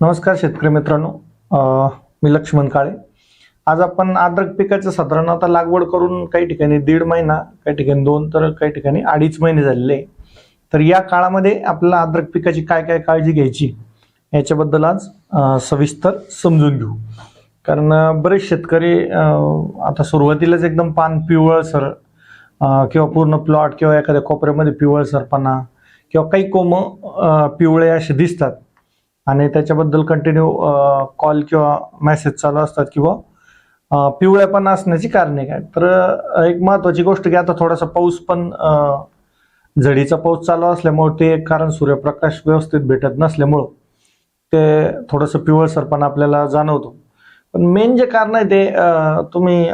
नमस्कार शेतकरी मित्रांनो. मी लक्ष्मण काळे. आज आपण अद्रक पिकाचं साधारण आता लागवड करून काही ठिकाणी दीड महिना काही ठिकाणी दोन तर काही ठिकाणी अडीच महिने झालेले आहे. तर या काळामध्ये आपल्याला अद्रक पिकाची काय काय काळजी घ्यायची याच्याबद्दल आज सविस्तर समजून घेऊ. कारण बरेच शेतकरी आता सुरुवातीलाच एकदम पान पिवळसर किंवा पूर्ण प्लॉट किंवा एखाद्या कोपऱ्यामध्ये पिवळसरपणा किंवा काही कोम पिवळे असे दिसतात. आणि त्याच्याबद्दल कंटिन्यू कॉल किंवा मेसेज चालू असतात किंवा पिवळ्या पण असण्याची कारणे काय? तर एक महत्वाची गोष्ट की आता थोडासा पाऊस पण झडीचा पाऊस चालू असल्यामुळे ते एक कारण सूर्यप्रकाश व्यवस्थित भेटत नसल्यामुळं ते थोडंसं पिवळसरपण आपल्याला जाणवतो. पण मेन जे कारण आहे ते तुम्ही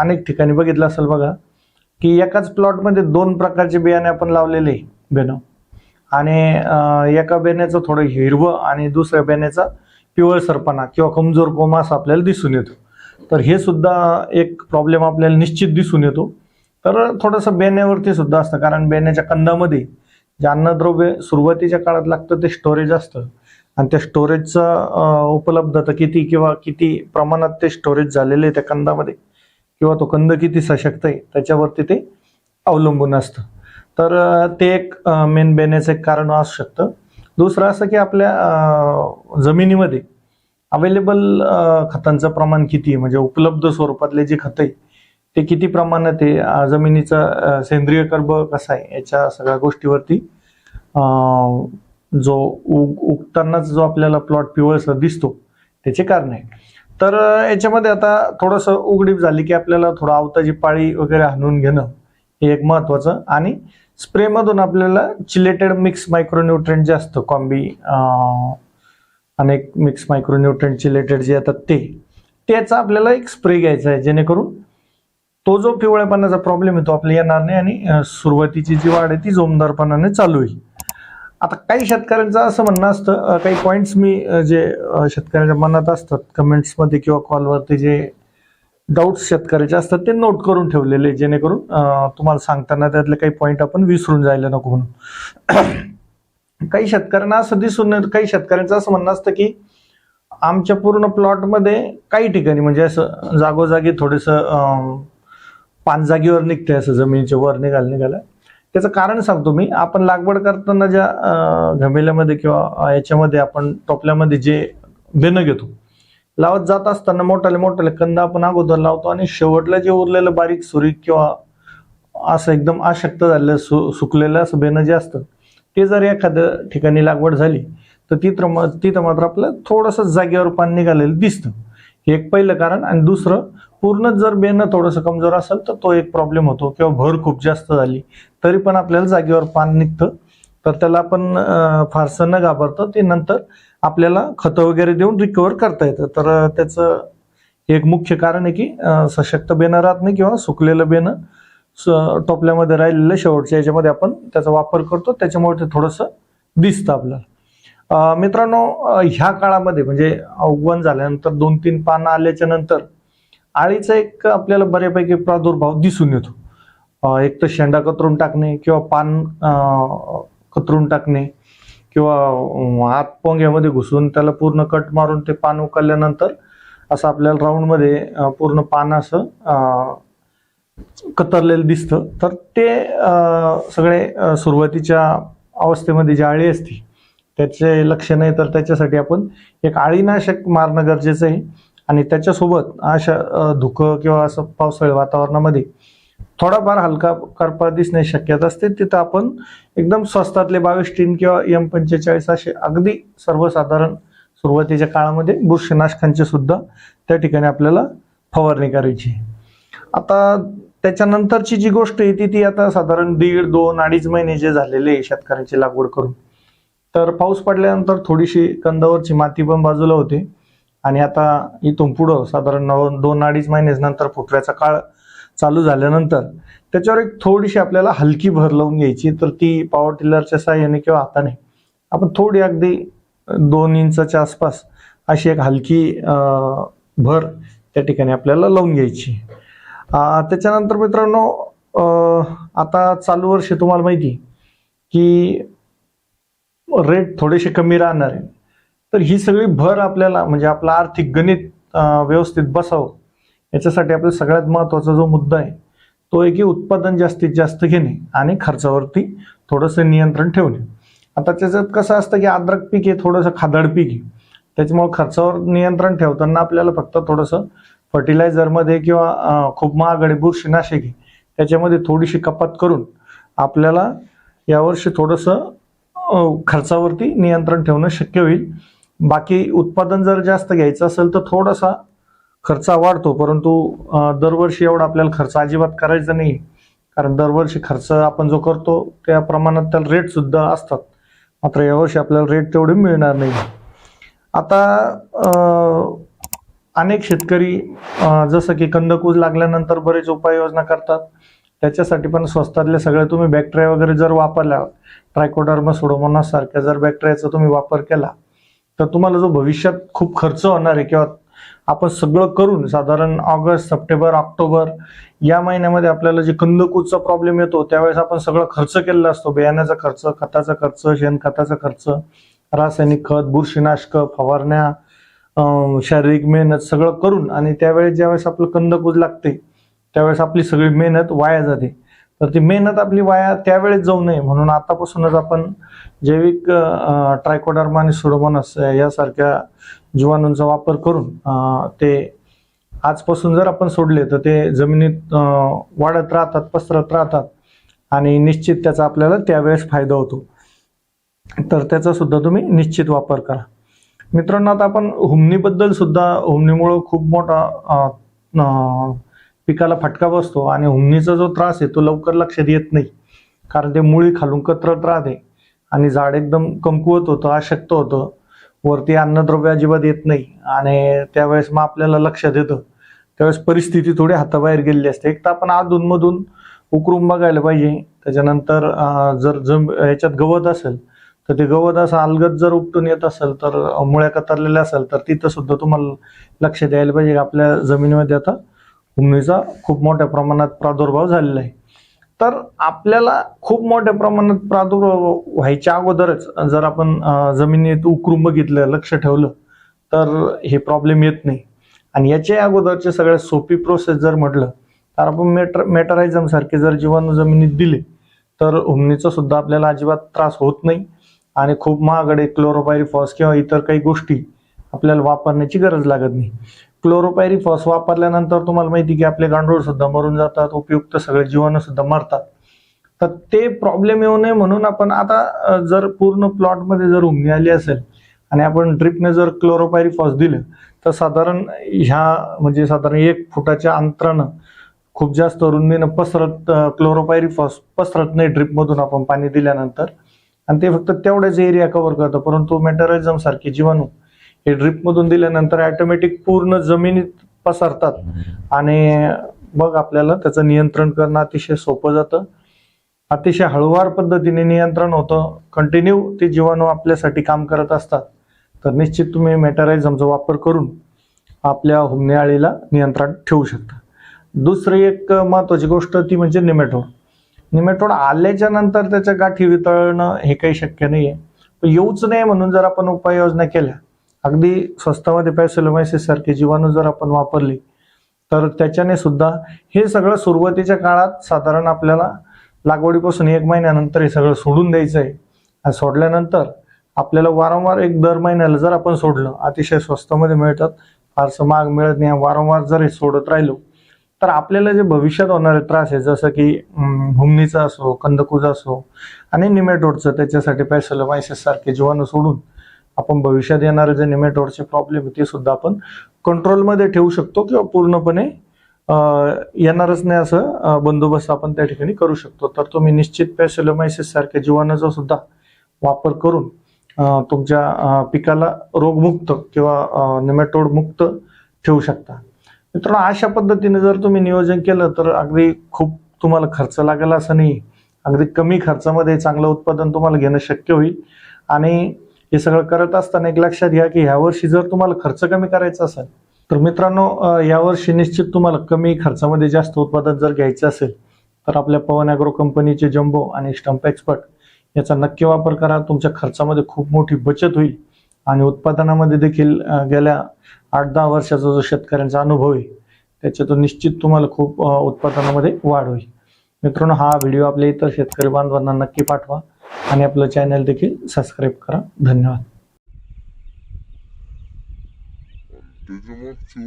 अनेक ठिकाणी बघितलं असेल बघा की एकाच प्लॉटमध्ये दोन प्रकारचे बियाणे आपण लावलेले आहे बेनं आणि एका बेण्याचं थोडं हिरवं आणि दुसऱ्या बेण्याचा पिवळसरपणा किंवा कमजोर कोमास आपल्याला दिसून येतो. तर हे सुद्धा एक प्रॉब्लेम आपल्याला निश्चित दिसून येतो. तर थोडंसं बेण्यावरती सुद्धा असतं. कारण बेण्याच्या कंदामध्ये जे अन्नद्रव्य सुरुवातीच्या काळात लागतं ते स्टोरेज असतं. आणि त्या स्टोरेजचं उपलब्धता किती किंवा किती प्रमाणात ते स्टोरेज झालेलं आहे त्या कंदामध्ये? किंवा तो कंद किती सशक्त आहे त्याच्यावरती ते अवलंबून असतं. तर ते एक मेन बेनेचं एक कारण असू शकतं. दुसरं असं की आपल्या जमिनीमध्ये अवेलेबल खतांचं प्रमाण किती म्हणजे उपलब्ध स्वरूपातले जे खतं आहे ते किती प्रमाणात आहे? जमिनीचं जमिनीचा सेंद्रिय कर्ब कसा आहे? याच्या सगळ्या गोष्टीवरती जो उग उगतानाच जो आपल्याला प्लॉट पिवळसर दिसतो त्याचे कारण आहे. तर याच्यामध्ये आता थोडंसं उघडीप झाली की आपल्याला थोडं आवताची पाळी वगैरे हाणून घेणं हे एक महत्वाचं. आणि स्प्रेमधून आपल्याला चिलेटेड मिक्स मायक्रोन्युट्रेंट जे असतं कॉम्बी अनेक मिक्स मायक्रोन्युट्रेंट चिलेटेड जे येतात ते त्याचा आपल्याला एक स्प्रे घ्यायचा आहे. जेणेकरून तो जो पिवळेपणाचा प्रॉब्लेम आहे तो आपल्याला येणार नाही आणि सुरुवातीची जी वाढ आहे ती जोमदारपणाने चालू होईल. आता काही शेतकऱ्यांचं असं म्हणणं असतं काही पॉईंट्स मी जे शेतकऱ्यांच्या मनात असतात कमेंट्समध्ये किंवा कॉलवरती जे डाऊट्स शेतकऱ्याचे असतात ते नोट करून ठेवलेले जेणेकरून तुम्हाला सांगताना त्यातले काही पॉईंट आपण विसरून जायला नको म्हणून. काही शेतकऱ्यांना असं दिसून काही शेतकऱ्यांचं असं म्हणणं असतं की आमच्या पूर्ण प्लॉटमध्ये काही ठिकाणी म्हणजे असं जागोजागी थोडंसं पानजागीवर जागेवर निघते असं जमिनीच्या वर निघाल निघालं. त्याचं कारण सांगतो मी आपण लागवड करताना ज्या घमेल्यामध्ये किंवा याच्यामध्ये आपण टोपल्यामध्ये जे बेनं घेतो लावत जात असताना मोठाले मोठाले कंद आपण अगोदर लावतो आणि शेवटला जे उरलेलं बारीक सुरीक किंवा असं एकदम अशक्त झालेलं सु सुकलेलं असं बेनं जे असतं ते जर एखाद्या ठिकाणी लागवड झाली तर तिथं म तिथं मात्र आपलं थोडंसं जागेवर पाणी निघालेलं दिसतं. हे एक पहिलं कारण. आणि दुसरं पूर्णच जर बेनं थोडंसं कमजोर असेल तर तो एक प्रॉब्लेम होतो. किंवा भर खूप जास्त झाली तरी पण आपल्याला जागेवर पान निघतं. तर त्याला आपण फारसं न घाबरतो ते नंतर आपल्याला खतं वगैरे देऊन रिकवर करता येतं. तर त्याचं एक मुख्य कारण आहे की सशक्त बेणं राहत नाही किंवा सुकलेलं बेणं टोपल्यामध्ये राहिलेलं शेवटच्या याच्यामध्ये आपण त्याचा वापर करतो. त्याच्यामुळे ते थोडंसं दिसतं आपल्याला. मित्रांनो ह्या काळामध्ये म्हणजे उगवण झाल्यानंतर दोन तीन पानं आल्याच्यानंतर आळीचा एक आपल्याला बऱ्यापैकी प्रादुर्भाव दिसून येतो. एक तर शेंडा कतरून टाकणे किंवा पान कतरून टाकणे किंवा आत हात पोंग्यामध्ये घुसून त्याला पूर्ण कट मारून ते पान उकळल्यानंतर असं आपल्याला राऊंडमध्ये पूर्ण पान असं कतरलेलं दिसतं. तर ते सगळे सुरुवातीच्या अवस्थेमध्ये जी आळी असते त्याचे लक्ष आहे तर त्याच्यासाठी आपण एक आळीनाशक मारणं गरजेचं आहे. आणि त्याच्यासोबत अशा धुकं किंवा असं पावसाळी वातावरणामध्ये थोडाफार हलका करपा दिसण्याची शक्यता असते. तिथं आपण एकदम स्वस्तातले बावीस टीन किंवा एम पंचेचाळीस असे अगदी सर्वसाधारण सुरुवातीच्या काळामध्ये बुरशीनाशकांचे सुद्धा त्या ठिकाणी आपल्याला फवारणी करायची. आहे. आता त्याच्यानंतरची जी गोष्ट आहे ती ती आता साधारण दीड दोन अडीच महिने जे झालेले आहे शेतकऱ्यांची लागवड करून. तर पाऊस पडल्यानंतर थोडीशी कंदावरची माती पण बाजूला होते. आणि आता इथून पुढं साधारण दोन अडीच महिने नंतर फुटव्याचा काळ चालू झाल्यानंतर त्याच्यावर एक थोडीशी आपल्याला हलकी भर लावून घ्यायची. तर ती पॉवर टिलरच्या साह्याने किंवा हाताने आपण थोडी अगदी दोन इंचाच्या आसपास अशी एक हलकी भर त्या ठिकाणी आपल्याला लावून घ्यायची. त्याच्यानंतर मित्रांनो आता चालू वर्ष तुम्हाला माहिती की रेट थोडेसे कमी राहणार आहे. तर ही सगळी भर आपल्याला म्हणजे आपलं आर्थिक गणित व्यवस्थित बसावं याच्यासाठी आपला सगळ्यात महत्त्वाचा जो मुद्दा आहे तो आहे की उत्पादन जास्तीत जास्त घेणे आणि खर्चावरती थोडंसं नियंत्रण ठेवणे. आता त्याच्यात कसं असतं की अद्रक पीक हे थोडंसं खादड पीक आहे. त्याच्यामुळे खर्चावर नियंत्रण ठेवताना आपल्याला फक्त थोडंसं फर्टिलायझरमध्ये किंवा खूप महागडे बुरशीनाशके त्याच्यामध्ये थोडीशी कपात करून आपल्याला यावर्षी थोडंसं खर्चावरती नियंत्रण ठेवणं शक्य होईल. बाकी उत्पादन जर जास्त घ्यायचं असेल तर थोडासा खर्च वाढतो परंतु दरवर्षी एवढा आपल्याला खर्च अजिबात करायचा नाही. कारण दरवर्षी खर्च आपण जो करतो त्या प्रमाणात त्याला रेटसुद्धा असतात. मात्र यावर्षी आपल्याला रेट तेवढे मिळणार नाही. आता अनेक शेतकरी जसं की कंदकूज लागल्यानंतर बरेच उपाययोजना करतात. त्याच्यासाठी पण स्वस्तातले सगळे तुम्ही बॅक्टेरिया वगैरे जर वापरल्या ट्रायकोडर्मा सोडोमोनासारख्या जर बॅक्टेरियाचा तुम्ही वापर केला तर तुम्हाला जो भविष्यात खूप खर्च होणार आहे किंवा आपण सगळं करून साधारण ऑगस्ट सप्टेंबर ऑक्टोबर या महिन्यामध्ये आपल्याला जे कंदकूजचा प्रॉब्लेम येतो त्यावेळेस आपण सगळं खर्च केलेला असतो. बियाण्याचा खर्च खताचा खर्च शेणखताचा खर्च रासायनिक खत बुरशीनाशक फवारण्या शारीरिक मेहनत सगळं करून आणि त्यावेळेस ज्यावेळेस आपलं कंदकूज लागते त्यावेळेस आपली सगळी मेहनत वाया जाते. तर ती मेहनत आपली वाया त्यावेळेस जाऊ नये. म्हणून आतापासूनच आपण जैविक ट्रायकोडर्मा आणि सुडोमोनास यासारख्या जीवाणूंचा वापर करून ते आजपासून जर आपण सोडले तर ते जमिनीत वाढत राहतात पसरत राहतात आणि निश्चित त्याचा आपल्याला त्यावेळेस फायदा होतो. तर त्याचा सुद्धा तुम्ही निश्चित वापर करा. मित्रांनो आता आपण हुमणीबद्दल सुद्धा हुमणीमुळं खूप मोठा पिकाला फटका बसतो आणि हुमणीचा जो त्रास आहे तो लवकर लक्षात येत नाही. कारण ते मुळी खालून कतरत राहते आणि झाड एकदम कमकुवत होतं अशक्त होतं. वरती अन्नद्रव्य अजिबात येत नाही आणि त्यावेळेस मग आपल्याला लक्षात येतं. त्यावेळेस परिस्थिती थोडी हाताबाहेर गेलेली असते. एक तर आपण अधूनमधून उकरून बघायला पाहिजे. त्याच्यानंतर जर जम याच्यात गवत असेल तर ते गवत असं अलगत जर उपटून येत असेल तर मुळ्या कतरलेल्या असेल तर तिथं सुद्धा तुम्हाला लक्ष द्यायला पाहिजे आपल्या जमिनीमध्ये आता हुमणीचा खूप मोठ्या प्रमाणात प्रादुर्भाव झालेला आहे. तर आपल्याला खूप मोठ्या प्रमाणात प्रादुर्भाव व्हायच्या अगोदरच जर आपण जमिनीत उकरून बघितलं लक्ष ठेवलं तर हे प्रॉब्लेम येत नाही. आणि याच्या अगोदरचे सगळ्यात सोपी प्रोसेस जर म्हटलं तर आपण मेटर मेटरायझम सारखे जर जीवाणू जमिनीत दिले तर उमनीचा सुद्धा आपल्याला अजिबात त्रास होत नाही. आणि खूप महागडे क्लोरोपायरिफॉस किंवा इतर काही गोष्टी आपल्याला वापरण्याची गरज लागत नाही. क्लोरोपायरीफॉस वापरल्यानंतर तुम्हाला माहिती की आपले गांडूळ सुद्धा मरून जातात उपयुक्त सगळे जीवाणू सुद्धा मरतात. तर ते प्रॉब्लेम येऊ नये म्हणून आपण आता जर पूर्ण प्लॉटमध्ये जर उमणी आली असेल आणि आपण ड्रिपने जर क्लोरोपायरीफॉस दिलं तर साधारण ह्या म्हणजे साधारण एक फुटाच्या अंतरानं खूप जास्त रुंदीनं पसरत क्लोरोपायरीफॉस पसरत नाही ड्रिपमधून आपण पाणी दिल्यानंतर. आणि ते फक्त तेवढ्याच एरिया कव्हर करतं परंतु मेटरिझम सारखे जीवाणू हे ड्रिपमधून दिल्यानंतर ऑटोमॅटिक पूर्ण जमिनीत पसरतात. आणि मग आपल्याला त्याचं नियंत्रण करणं अतिशय सोपं जातं. अतिशय हळूवार पद्धतीने नियंत्रण होतं. कंटिन्यू ते जीवाणू आपल्यासाठी काम करत असतात. तर निश्चित तुम्ही मेटरायझमचा वापर करून आपल्या हुमनेआळीला नियंत्रण ठेवू शकता. दुसरी एक महत्वाची गोष्ट ती म्हणजे निमेटोड निमेटोड आल्याच्यानंतर त्याच्या गाठी वितळणं हे काही शक्य नाही आहे येऊच नाही म्हणून जर आपण उपाययोजना केल्या अगदी स्वस्तामध्ये पॅसिलोमायसिस सारखे जीवाणू जर आपण वापरले तर त्याच्याने सुद्धा हे सगळं सुरुवातीच्या काळात साधारण आपल्याला लागवडीपासून एक महिन्यानंतर हे सगळं सोडून द्यायचं आहे. आणि सोडल्यानंतर आपल्याला वारंवार एक दर महिन्याला जर आपण सोडलं अतिशय स्वस्तामध्ये मिळतात फारसं महाग मिळत नाही वारंवार जर हे सोडत राहिलो तर आपल्याला जे भविष्यात होणारे त्रास आहे जसं की अं, हुमणीचा असो कंदकुजा असो आणि निमेटोडचं त्याच्यासाठी पॅसिलोमायसिस सारखे जीवाणू सोडून आपण भविष्यात येणारे जे निमेटोडचे प्रॉब्लेम आहे ते सुद्धा आपण कंट्रोलमध्ये ठेवू शकतो किंवा पूर्णपणे येणारच नाही असं बंदोबस्त आपण त्या ठिकाणी करू शकतो. तर तुम्ही निश्चित पॅसेलोमायसिस सारख्या जीवाणूचा सुद्धा वापर करून तुमच्या पिकाला रोगमुक्त किंवा निमेटोड मुक्त ठेवू शकता. मित्रांनो अशा पद्धतीने जर तुम्ही नियोजन केलं तर अगदी खूप तुम्हाला खर्च लागेल असं नाही. अगदी कमी खर्चामध्ये चांगलं उत्पादन तुम्हाला घेणं शक्य होईल. आणि हे सगळं करत असताना एक लक्षात घ्या की ह्या वर्षी जर तुम्हाला खर्च कमी करायचा असेल तर मित्रांनो यावर्षी निश्चित तुम्हाला कमी खर्चामध्ये जास्त उत्पादन जर घ्यायचं असेल तर आपल्या पवन ॲग्रो कंपनीचे जम्बो आणि स्टंप एक्सपर्ट याचा नक्की वापर करा. तुमच्या खर्चामध्ये खूप मोठी बचत होईल आणि उत्पादनामध्ये देखील गेल्या आठ दहा वर्षाचा जो शेतकऱ्यांचा अनुभव आहे त्याच्यातून निश्चित तुम्हाला खूप उत्पादनामध्ये वाढ होईल. मित्रांनो हा व्हिडिओ आपल्या इतर शेतकरी बांधवांना नक्की पाठवा. आणि आपलं चॅनल देखील सबस्क्राईब करा. धन्यवाद.